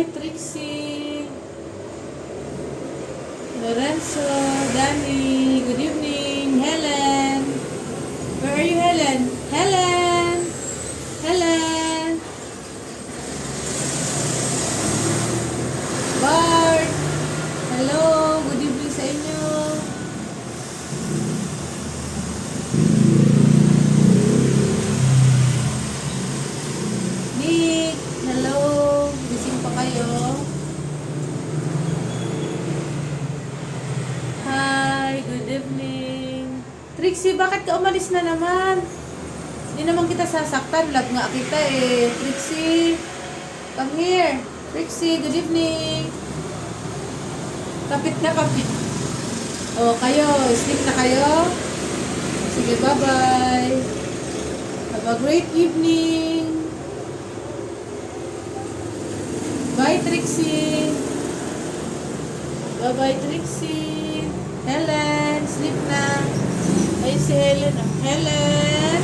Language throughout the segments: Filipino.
Bye, Trixie. Lorenzo, Danny, good evening. Helen. Kayo? Hi, good evening. Trixie, bakit ka umalis na naman? Hindi naman kita sasaktan. Love nga kita eh. Trixie, come here. Trixie, good evening. Kapit na kapit. O, kayo. Sleep na kayo. Sige, bye-bye. Have a great evening. Trixie. Bye-bye, Trixie. Helen, sleep na. Ay, si Helen. Helen.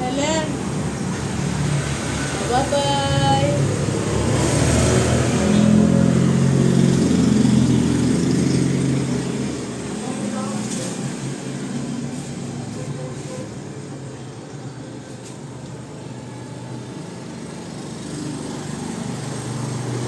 Helen. Bye-bye.